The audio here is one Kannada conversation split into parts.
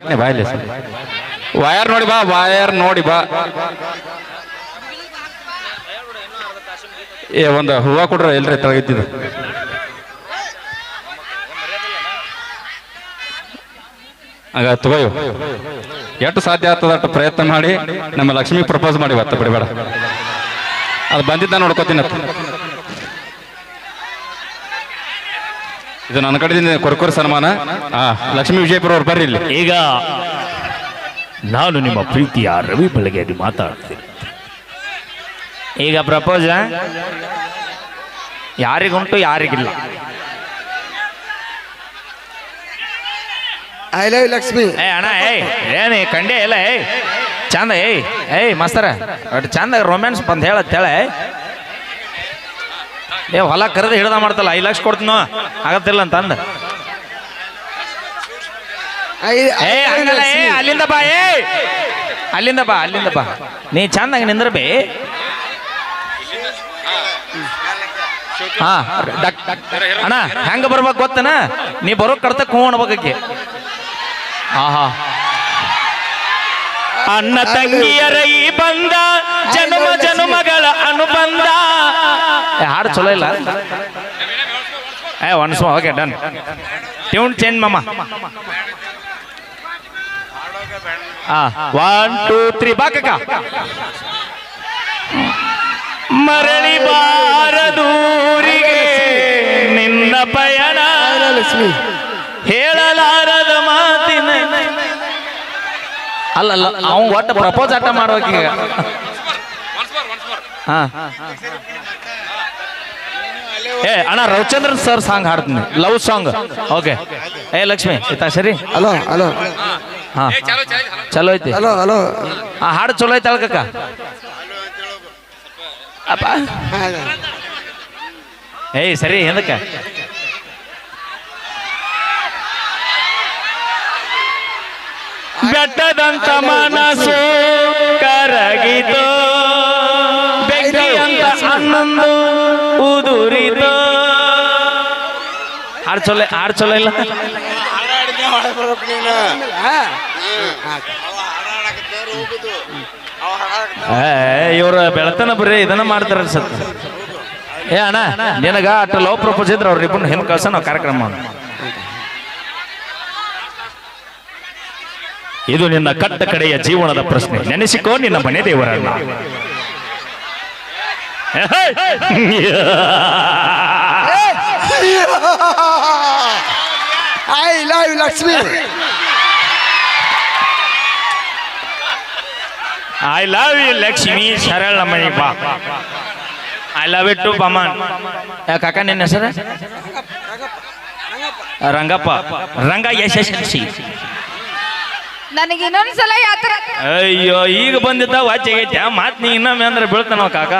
ಬಾಯ್ಲಿ ವಯರ್ ನೋಡಿ ಬಾ, ವಯರ್ ನೋಡಿ ಬಾ. ಏ, ಒಂದು ಹೂವ ಕೊಡ್ರ ಎಲ್ರಿ ತಳಗಿತ್ತಿದ್ದು ಆಗ ತಗೋಯು, ಎಷ್ಟು ಸಾಧ್ಯ ಆಗ್ತದ ಅಷ್ಟು ಪ್ರಯತ್ನ ಮಾಡಿ ನಮ್ಮ ಲಕ್ಷ್ಮಿ ಪ್ರಪೋಸ್ ಮಾಡಿ ಬತ್ತ ಬಿಡಬೇಡ. ಅದು ಬಂದಿದ್ದ ನೋಡ್ಕೋತೀನಿ ಇದು ನನ್ನ ಕಡೆದಿಂದ ಕೊರಕೊರ ಸನ್ಮಾನ. ಆ ಲಕ್ಷ್ಮೀ ವಿಜಯಪುರ ಅವ್ರು ಬರ್ರಿ ಇಲ್ಲಿ. ಈಗ ನಾನು ನಿಮ್ಮ ಪ್ರೀತಿಯ ರವಿ ಬೆಳಗೆಯಲ್ಲಿ ಮಾತಾಡ್ತೀನಿ. ಈಗ ಪ್ರಪೋಸ್ ಯಾರಿಗುಂಟು ಯಾರಿಗಿಲ್ಲ? ಐ ಲವ್ ಲಕ್ಷ್ಮಿ ಏ ಅಣ್ಣ ಏಯ್ ಏನಿ ಕಂಡೆ ಇಲ್ಲ ಏಯ್? ಚಂದ ಏಯ್ ಏಯ್ ಮಸ್ತರ ಒಟ್ಟು ಚಂದ ರೊಮ್ಯಾನ್ಸ್ ಬಂದು ಹೇಳತ್ತೇಳೆ ಹೇಳ ಏ ಹೊಲ ಕರೆದು ಹಿಡ್ದ ಮಾಡ್ತಲ್ಲ ಐದು ಲಕ್ಷ ಕೊಡ್ತೀನೋ ಆಗತ್ತಿಲ್ಲ ಅಂತ ಅಂದ ಏ ಹಂಗಲ್ಲ ಏ ಅಲ್ಲಿಂದ ಬಾ ಏ. ಅಲ್ಲಿಂದ ಬಾ ಅಲ್ಲಿಂದ ಬಾ. ನೀ ಚಂದಾಗ ನಿಂದ್ರಬಿ. ಹಾ ಡಕ್- ಅಣ್ಣ ಹೆಂಗ ಬರ್ಬೇಕು ಗೊತ್ತನ? ನೀ ಬರೋ ಕಡ್ತಕ್ ಹೂ ಅನ್ಬೇಕಕ್ಕೆ ಆಹಾ. ಅಣ್ಣ ತಂಗಿಯರ ಈ ಬಂದ ಜನ್ಮ ಜನ್ಮಗಳ ಅನುಬಂಧ. ಹಾಡು ಚಲೋ ಇಲ್ಲ? ಏ once okay done tune change ಮಮ್ಮ ಒನ್ ಟೂ ತ್ರೀ ಬಾಕಕ ಮರಳಿ ಬಾರದೂರಿಗೆ ನಿನ್ನ ಪಯಣ ಹೇಳಲಾರದ ಮಾತಿನ ಅಲ್ಲ ಅಲ್ಲ ಅವ್ನು ಒಟ್ಟು ಪ್ರಪೋಸ್ ಆಟ ಮಾಡ್ಬೇಕೀಗ ಹಾ. ಏ ಅಣ್ಣ ರವಿಚಂದ್ರನ್ ಸರ್ ಸಾಂಗ್ ಹಾಡ್ತೀನಿ. ಲವ್ ಸಾಂಗ್ ಓಕೆ ಏ ಲಕ್ಷ್ಮಿ ಆಯ್ತಾ ಸರಿ ಹಲೋ ಹಲೋ ಹಾ ಚಲೋ ಐತಿ. ಹಲೋ ಹಲೋ ಆ ಹಾಡು ಚಲೋ ಐತೆ ಅಳ್ಕಕ್ಕ? ಅಪ್ಪ. ಏಯ್ ಸರಿ ಎಂದಕ್ಕ? ಬೆಟ್ಟದಂತ ಮನಸ್ಸು ಕರಗಿತು. ಬೆಂಕಿಯಂತ ಹನ್ನೊಂದು ಉದುರಿತು ಹಾಡು ಚೊಲೆ ಹಾಡು ಚಲೋ ಇಲ್ಲ? ಇವ್ರ ಬೆಳತನ ಬರ್ರಿ ಇದನ್ನ ಮಾಡ್ತಾರ ಅನ್ಸತ್ತ. ಏ ಅಣ್ಣ ನಿನಗ ಅಟ್ ಲವ್ ಪ್ರಪೋಸ್ ಇದ್ರೆ ಅವ್ರ ಇಬ್ಬರು ಹಿಂದ್ ಕಳ್ಸ ನಾವು ಕಾರ್ಯಕ್ರಮ ಇದು ನಿನ್ನ ಕಟ್ಟ ಕಡೆಯ ಜೀವನದ ಪ್ರಶ್ನೆ. ನೆನೆಸಿಕೋ ನಿನ್ನ ಮನೆ ದೇವರನ್ನ. I love Lakshmi I love you Lakshmi ಸರಳ ಮಣಿ ಬಾ ಐ ಲವ್ ಇಟ್ ಟು ಬಮನ್ ಕಾಕ ನಿನ್ನ ಹೆಸರು ರಂಗಪ್ಪ ರಂಗ ಯಶಸ್ವಿ ನನಗೆ ಇನ್ನೊಂದ್ಸಲ ಯಾತ್ರ ಅಯ್ಯೋ ಈಗ ಬಂದಿದ್ದ ವಾಚಿಗೈತೆ ಮಾತ್ ನೀ ಇನ್ನೊಮ್ಮೆ ಅಂದ್ರೆ ಬೀಳ್ತಾನೋ ಕಾಕ?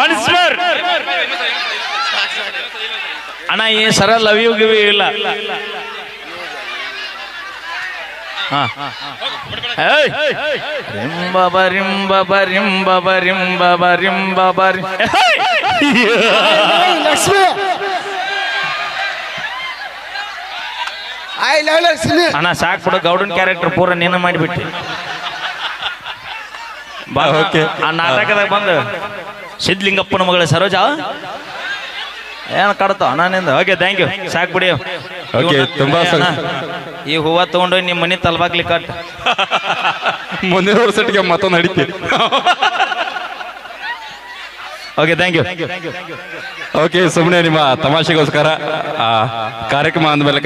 ಒನ್ಸ್ ಮೋರ್ ಅಣ್ಣ ಈ ಸರ ಲವ್ ಯು ಗಿವ್ ಇಲ್ಲ. ಅಣ್ಣ ಸಾಕ್ ಬಿಡು ಗೌಡನ್ ಕ್ಯಾರೆಕ್ಟರ್ ಪೂರ ನೀನ ಮಾಡಿಬಿಟ್ಟು. ಬಾ ಓಕೆ. ಆ ನಾಟಕದಾಗ ಬಂದು. ಸಿದ್ಲಿಂಗಪ್ಪನ ಮಗಳ ಸರೋಜ? ಏನ್ ಕಡ್ತಾವ ನಾನಿಂದ ಓಕೆ ಥ್ಯಾಂಕ್ ಯು ಸಾಕ್ ಬಿಡಿ. ಓಕೆ ತುಂಬಾ ಈ ಹೂವ ತಗೊಂಡು ನಿಮ್ಮ ಮನೆ ತಲಬಾಗ್ಲಿ ಕಟ್. ಮುಂದಿನ ವರ್ಷಕ್ಕೆ ಮತ್ತೊಂದು thank okay thank you okay ಸುಮ್ಮನೆ ನಿಮ್ಮ ತಮಾಷೆಗೋಸ್ಕರ ಕಾರ್ಯಕ್ರಮ ಅಂದಮೇಲೆ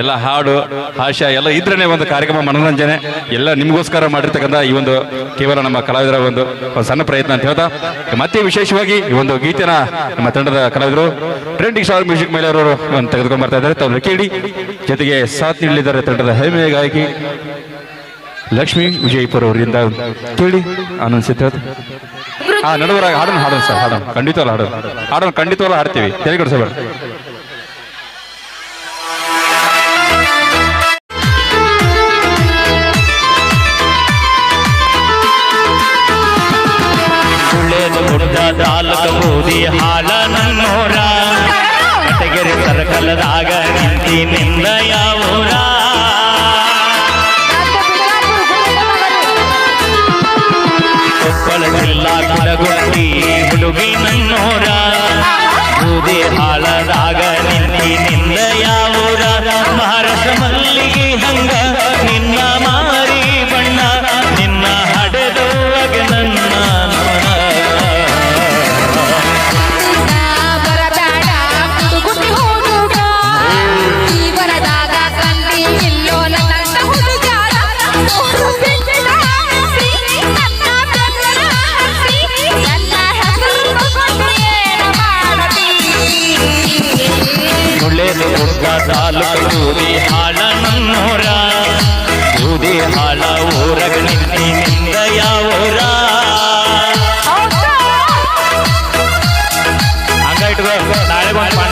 ಎಲ್ಲ ಹಾಡು, ಹಾಸ್ಯ ಎಲ್ಲ ಇದ್ರೇನೆ ಒಂದು ಕಾರ್ಯಕ್ರಮ ಮನೋರಂಜನೆ ಎಲ್ಲ ನಿಮಗೋಸ್ಕರ ಮಾಡಿರ್ತಕ್ಕಂಥ ಈ ಒಂದು ಕೇವಲ ನಮ್ಮ ಕಲಾವಿದರ ಒಂದು ಸಣ್ಣ ಪ್ರಯತ್ನ ಅಂತ ಹೇಳ್ತಾ, ಮತ್ತೆ ವಿಶೇಷವಾಗಿ ಈ ಒಂದು ಗೀತೆನ ನಮ್ಮ ತಂಡದ ಕಲಾವಿದರು ಟ್ರೆಂಡಿಂಗ್ ಸ್ಟಾರ್ ಮ್ಯೂಸಿಕ್ ಮೇಲೆ ಅವರು ತೆಗೆದುಕೊಂಡು ಬರ್ತಾ ಇದ್ದಾರೆ. ತಾವು ಕೇಳಿ ಜೊತೆಗೆ ಸಾಥ್ ನೀಡಲಿದ್ದಾರೆ ತಂಡದ ಹೆಮ್ಮೆಯ ಗಾಯಕಿ ಲಕ್ಷ್ಮೀ ವಿಜಯಪುರ ಅವರಿಂದ ಕೇಳಿ ಆನಂದಿಸುತ್ತೆ ಹಾ ನಡುವರಾಗ ಹಾಡೋಣ ಹಾಡೋಣ ಸರ್ ಹಾಡೋಣ. ಖಂಡಿತವಲ್ಲ ಹಾಡೋಣ. ಹಾಡೋಣ ಖಂಡಿತವಲ್ಲ ಹಾಡ್ತೀವಿ. ತೆರೆಗೊಡಿಸಬೇಡ ತಾಲೂಕ ಬೂದಿ ಹಾಲ ನನ್ನೋರ ಕಟಗೆರೆ ಸರ್ಕಲದಾಗ ನಿಂತಿ ನಿಂದ ಇಟ್ಕೋ ನಾಳೆ ಒಂದು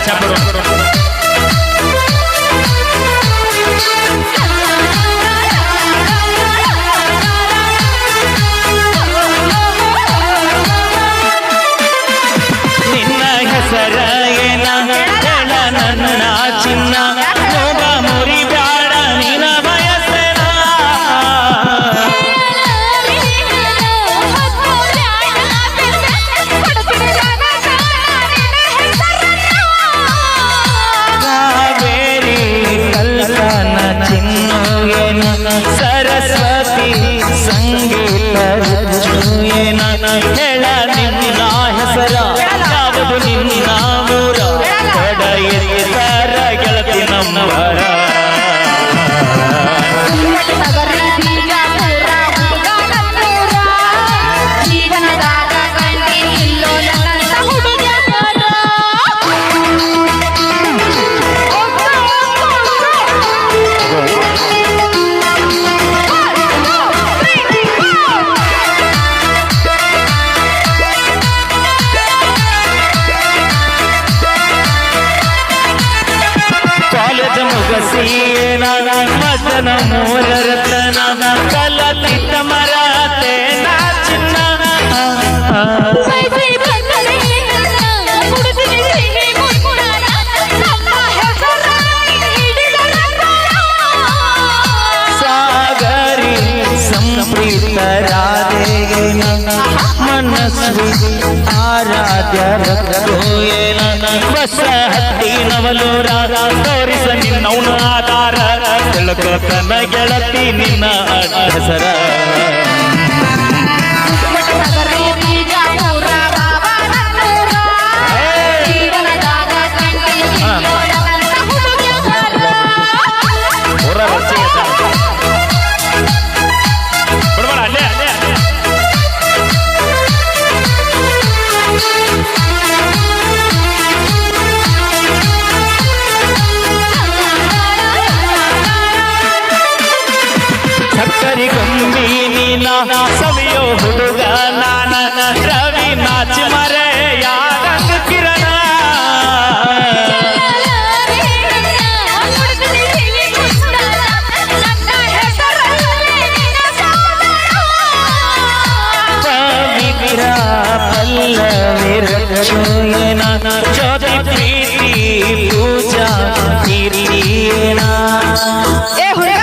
ಮದನ ಮೂರ ರತನ ನಾ ಚಿನ್ನ. ಸಾಗರಿ ಸಂಪ್ರೀತ ಮನಸ್ವಿ ಆರಾಧ್ಯ ರಕ್ತೋಯೇನ ಬಸ ಹತ್ತಿ ನವಲೂರ ತೋರಿಸ ನಿನ್ನವನ ಆಧಾರ. ತಿಳ್ಕೊತನ ಗೆಳತಿ ನಿನ್ನ ಹೆಸರ. ಸಕ್ಕರಿ ಗೊಂಬಿ ನೀನ ಸವಿಯೋ ಹುಡುಗ ನಾನ ರವಿ ನಾಚಿ ಮರೆ ಯಾರಂಗ ಕಿರಣ ಪವಿತ್ರ ಪಲ್ಲವಿರಚುಯನ ಜ್ಯೋತಿ ಪ್ರೀತಿ ಪೂಜಾ ಕಿರಿಯನ ಏ ಹುಡುಗ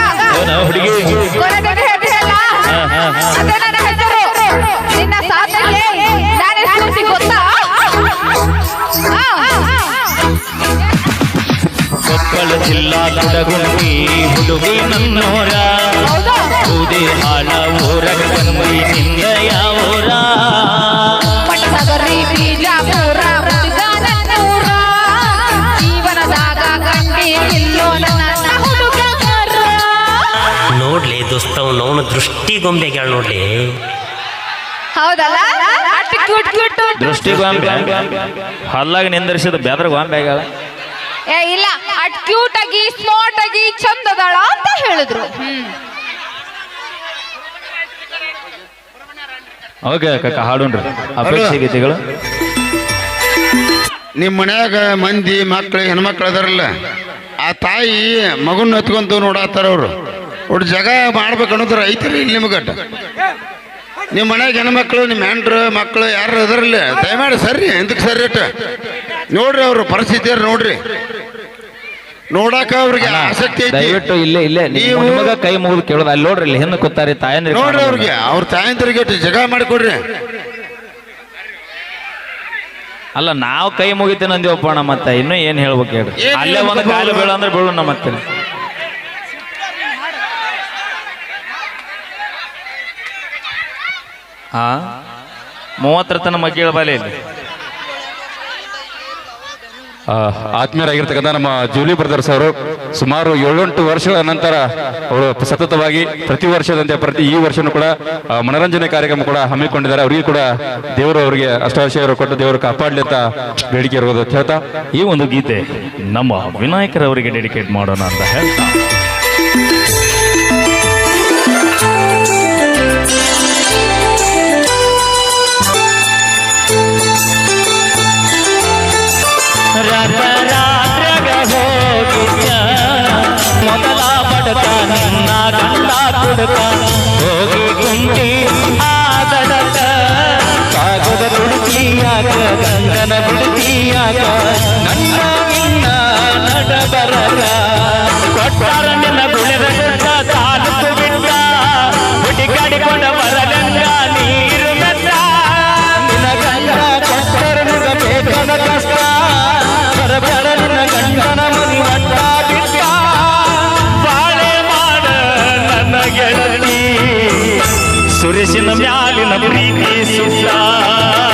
ಕೊಪ್ಪಳ ಜಿಲ್ಲಾ ಹುಡುಗಿ ನನ್ನೋರ. ಹೌದಾ? ಬೂದಿ ಊರ ಬಂದಿ ನಿಂದ ಯಾವೂರ. ಬೀಜಾಪುರ ಹುಡುಗರ ನೋಡ್ಲಿ ದೋಸ್ತವ್ ನೋನ ದೃಷ್ಟಿ ಗೊಂಬೆಗಳು ನೋಡ್ಲಿ. ಹೌದಲ್ಲ? ಅಷ್ಟು ಕ್ಯೂಟ್ ಕ್ಯೂಟ್ ದೃಷ್ಟಿ ಗೊಂಬೆ ಹಲ್ಲಾಗ ನಿಂದರಿಸಿದ ಬೆದ್ರ ಗೊಂಬೆ ಆಗ್ಯಾಳ ಏ ಇಲ್ಲ ಅಟ್ ಕ್ಯೂಟ್ ಆಗಿ ಸ್ಮಾರ್ಟ್ ಆಗಿ ಚಂದ ಅದಾಳ ಅಂತ ಹೇಳಿದ್ರು. ಹ್ಮ್. ಓಕೆ ಕಕ್ಕ ಹಾಡುಣ್ರಿ. ಅಪೇಕ್ಷೆ ಗೀತೆಗಳು. ನಿಮ್ಮ ಮನ್ಯಾಗ ಮಂದಿ ಮಕ್ಳು ಹೆಣ್ಮಕ್ಳು ಅದಾರಲ್ಲ ಆ ತಾಯಿ ಮಗುನ ಎತ್ಕೊಂತು ನೋಡತ್ತಾರ ಅವರು. ಒಟ್ಟು ಜಗ ಮಾಡ್ಬೇಕು ಅನ್ನೋದ್ರ ಐತ್ರಿ ಇಲ್ಲಿ ಅಟ ನಿಮ್ಮ ಮನ್ಯಾಗ ಹೆಣ್ಮಕ್ಳು ನಿಮ್ಮ ಹೆಂಡ್ರು ಮಕ್ಳು ಯಾರು ಅದಾರಲ್ಲ ದಯಮಾಡಿ ಸರಿ ಎಂದಕ್ಕೆ ಸರಿ ಅಟ್ಟ? ನೋಡ್ರಿ ಅವ್ರ ಪರಿಸ್ಥಿತಿ ನೋಡ್ರಿ. ನೋಡಾಕ ಅವ್ರಿಗೆ ಆಸಕ್ತಿ ದಯವಿಟ್ಟು ಇಲ್ಲೇ ಇಲ್ಲೇ ನೀವು ಕೈ ಮುಗಿದು ಕೇಳುದ ಅಲ್ಲಿ ನೋಡ್ರಿ ಇಲ್ಲಿ ಹೆಣ್ಣು ಕೂತಾರಿ ತಾಯಂದ್ರಿ ನೋಡ್ರಿ ಅವ್ರಿಗೆ ಅವ್ರ ತಾಯಂದ್ರಿಗೆ ಜಗ ಮಾಡಿಕೊಡ್ರಿ. ಅಲ್ಲ ನಾವು ಕೈ ಮುಗಿತೇನೆ ಅಂದೇವಪ್ಪ ಅಣ್ಣ ಮತ್ತೆ ಇನ್ನೂ ಏನು ಹೇಳ್ಬೇಕು ಹೇಳಿ ಅಲ್ಲೇ ಒಂದು ಕಾಲು ಬೀಳು ಅಂದ್ರೆ ಬೀಳು ನಮ್ಮ ಮತ್ತೆ ಹಾ ಮೂವತ್ತರ ತನ ಮಗ್ಗಿಳ ಬಾಲೆ ಇಲ್ಲಿ. ಆತ್ಮೀಯರಾಗಿರ್ತಕ್ಕಂಥ ನಮ್ಮ ಜೂಲಿ ಬ್ರದರ್ಸ್ ಅವರು ಸುಮಾರು ಏಳೆಂಟು ವರ್ಷಗಳ ನಂತರ ಅವರು ಸತತವಾಗಿ ಪ್ರತಿ ವರ್ಷದಂತೆ, ಪ್ರತಿ ಈ ವರ್ಷನೂ ಕೂಡ ಮನರಂಜನೆ ಕಾರ್ಯಕ್ರಮ ಕೂಡ ಹಮ್ಮಿಕೊಂಡಿದ್ದಾರೆ. ಅವರಿಗೆ ಕೂಡ ದೇವರು ಅವರಿಗೆ ಅಷ್ಟಾಶಯರು ಕೊಟ್ಟು ದೇವರು ಕಾಪಾಡಲಿ ಅಂತ ಬೇಡಿಕೆ ಇರುವುದು ಅಂತ ಹೇಳ್ತಾ. ಈ ಒಂದು ಗೀತೆ ನಮ್ಮ ವಿನಾಯಕರವರಿಗೆ ಡೆಡಿಕೇಟ್ ಮಾಡೋಣ ಅಂತ ಹೇಳ್ತಾ. കൊടുക്കാം Tá sacrificiar.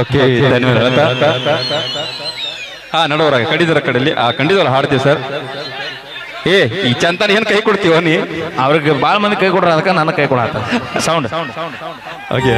ಓಕೆ ಧನ್ಯವಾದ ಹಾ ನಡೋರಾಗ ಕಡಿದರ ಕಡೆಯಲ್ಲಿ ಆ ಕಂಡಿದ್ರ ಹಾಡ್ತೀವಿ ಸರ್ ಏ ಈ ಚಂತಾನ ಏನ್ ಕೈ ಕೊಡ್ತೀವ ನೀ? ಅವ್ರಿಗೆ ಭಾಳ ಮಂದಿ ಕೈ ಕೊಡ್ರ ಅದಕ್ಕೆ ನನ್ನ ಕೈ ಕೊಡತ್ತ ಸೌಂಡ್ ಓಕೆ